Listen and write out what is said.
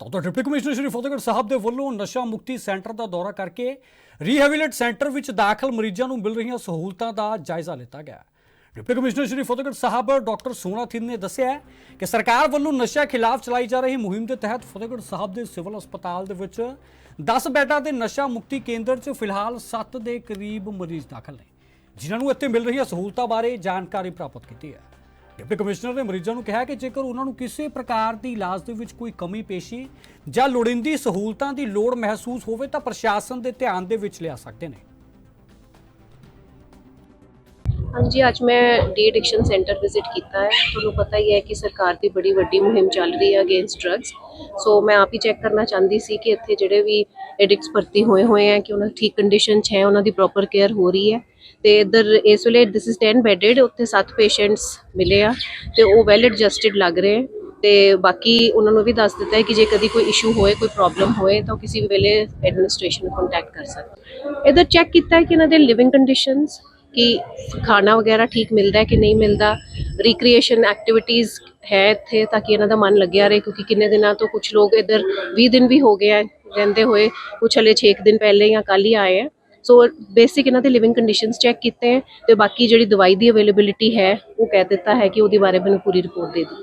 ਤਾਂ ਉਧਰ deputy commissioner Shri Fatehgarh Sahib ਦੇ ਵੱਲੋਂ ਨਸ਼ਾ ਮੁਕਤੀ ਸੈਂਟਰ ਦਾ ਦੌਰਾ ਕਰਕੇ ਰੀਹੈਬਿਲਿਟ ਸੈਂਟਰ ਵਿੱਚ ਦਾਖਲ ਮਰੀਜ਼ਾਂ ਨੂੰ ਮਿਲ ਰਹੀਆਂ ਸਹੂਲਤਾਂ ਦਾ ਜਾਇਜ਼ਾ ਲਿੱਤਾ ਗਿਆ। Deputy commissioner Shri Fatehgarh Sahib doctor Sona Thind ਨੇ ਦੱਸਿਆ ਕਿ ਸਰਕਾਰ ਵੱਲੋਂ ਨਸ਼ਾ ਖਿਲਾਫ ਚਲਾਈ ਜਾ ਰਹੀ ਮੁਹਿੰਮ ਦੇ ਤਹਿਤ ਫਤਿਹਗੜ੍ਹ ਸਾਹਿਬ ਦੇ ਸਿਵਲ ਹਸਪਤਾਲ ਦੇ ਵਿੱਚ 10 ਬੈੱਡਾਂ ਦੇ ਨਸ਼ਾ ਮੁਕਤੀ ਕੇਂਦਰ 'ਚ ਫਿਲਹਾਲ 7 ਦੇ ਕਰੀਬ ਮਰੀਜ਼ ਦਾਖਲ ਨੇ, ਜਿਨ੍ਹਾਂ ਨੂੰ ਇੱਥੇ ਮਿਲ ਰਹੀਆਂ ਸਹੂਲਤਾਂ ਬਾਰੇ ਜਾਣਕਾਰੀ ਪ੍ਰਾਪਤ ਕੀਤੀ ਹੈ। ਡਿਪਟੀ ਕਮਿਸ਼ਨਰ ਨੇ ਮਰੀਜ਼ਾਂ ਨੂੰ ਕਿਹਾ ਕਿ ਜੇਕਰ ਉਹਨਾਂ ਨੂੰ ਕਿਸੇ ਪ੍ਰਕਾਰ ਦੀ ਇਲਾਜ ਦੇ ਵਿੱਚ ਕੋਈ ਕਮੀ ਪੇਸ਼ੀ ਜਾਂ ਲੋੜੀਂਦੀ ਸਹੂਲਤਾਂ ਦੀ ਲੋੜ ਮਹਿਸੂਸ ਹੋਵੇ ਤਾਂ ਪ੍ਰਸ਼ਾਸਨ ਦੇ ਧਿਆਨ ਦੇ ਵਿੱਚ ਲਿਆ ਸਕਦੇ ਨੇ। ਹਾਂਜੀ, ਅੱਜ ਮੈਂ ਡੀ ਐਡਿਕਸ਼ਨ ਸੈਂਟਰ ਵਿਜ਼ਿਟ ਕੀਤਾ ਹੈ। ਤੁਹਾਨੂੰ ਪਤਾ ਹੀ ਹੈ ਕਿ ਸਰਕਾਰ ਦੀ ਬੜੀ ਵੱਡੀ ਮੁਹਿੰਮ ਚੱਲ ਰਹੀ ਹੈ ਅਗੇਂਸਟ ਡਰੱਗਸ। ਸੋ ਮੈਂ ਆਪ ਹੀ ਚੈੱਕ ਕਰਨਾ ਚਾਹੁੰਦੀ ਸੀ ਕਿ ਇੱਥੇ ਜਿਹੜੇ ਵੀ ਐਡਿਕਟਸ ਭਰਤੀ ਹੋਏ ਹੋਏ ਹੈ, ਕਿ ਉਹਨਾਂ ਠੀਕ ਕੰਡੀਸ਼ਨ 'ਚ ਹੈ, ਉਹਨਾਂ ਦੀ ਪ੍ਰੋਪਰ ਕੇਅਰ ਹੋ ਰਹੀ ਹੈ। ਤੇ ਇੱਧਰ ਇਸ ਵੇਲੇ ਦਿਸ ਇਜ਼ 10 ਬੈਡਡ ਉੱਥੇ 7 ਪੇਸ਼ੈਂਟਸ ਮਿਲੇ ਆ ਤੇ ਉਹ ਵੈਲ ਐਡਜਸਟਡ ਲੱਗ ਰਹੇ ਹੈ ਤੇ ਬਾਕੀ ਉਹਨਾਂ ਨੂੰ ਵੀ ਦੱਸ ਦਿੱਤਾ ਹੈ ਕਿ ਜੇ ਕਦੀ ਕੋਈ ਇਸ਼ੂ ਹੋਏ, ਕੋਈ ਪ੍ਰੋਬਲਮ ਹੋਏ, ਤਾਂ ਉਹ ਕਿਸੇ ਵੀ ਵੇਲੇ ਐਡਮਿਨਿਸਟ੍ਰੇਸ਼ਨ ਨੂੰ ਕੰਟੈਕਟ ਕਰ ਸਕਦੇ ਇਧਰ ਚੈੱਕ ਕੀਤਾ ਹੈ ਕਿ ਇਹਨਾਂ ਦੇ ਲਿਵਿੰਗ ਕੰਡੀਸ਼ਨਸ ਕਿ ਖਾਣਾ ਵਗੈਰਾ ਠੀਕ ਮਿਲਦਾ ਹੈ ਕਿ ਨਹੀਂ ਮਿਲਦਾ ਰੀਕ੍ਰੀਏਸ਼ਨ ਐਕਟੀਵਿਟੀਜ਼ ਹੈ ਇੱਥੇ ਤਾਂ ਕਿ ਇਹਨਾਂ ਦਾ ਮਨ ਲੱਗਿਆ ਰਹੇ, ਕਿਉਂਕਿ ਕਿੰਨੇ ਦਿਨਾਂ ਤੋਂ ਕੁਝ ਲੋਕ ਇੱਧਰ 20 ਦਿਨ ਵੀ ਹੋ ਗਏ ਆ ਰਹਿੰਦੇ ਹੋਏ, ਕੁਛ ਹਲੇ 6 ਦਿਨ ਪਹਿਲੇ ਜਾਂ ਕੱਲ ਹੀ ਆਏ ਆ। ਸੋ ਬੇਸਿਕ ਇਹਨਾਂ ਦੇ ਲਿਵਿੰਗ ਕੰਡੀਸ਼ਨਸ ਚੈੱਕ ਕੀਤੇ ਹੈ ਤੇ ਬਾਕੀ ਜਿਹੜੀ ਦਵਾਈ ਦੀ ਅਵੇਲੇਬਿਲਿਟੀ ਹੈ, ਉਹ ਕਹਿ ਦਿੱਤਾ ਹੈ ਕਿ ਉਹਦੇ ਬਾਰੇ ਮੈਨੂੰ ਪੂਰੀ ਰਿਪੋਰਟ ਦੇ ਦਿੱਤੀ।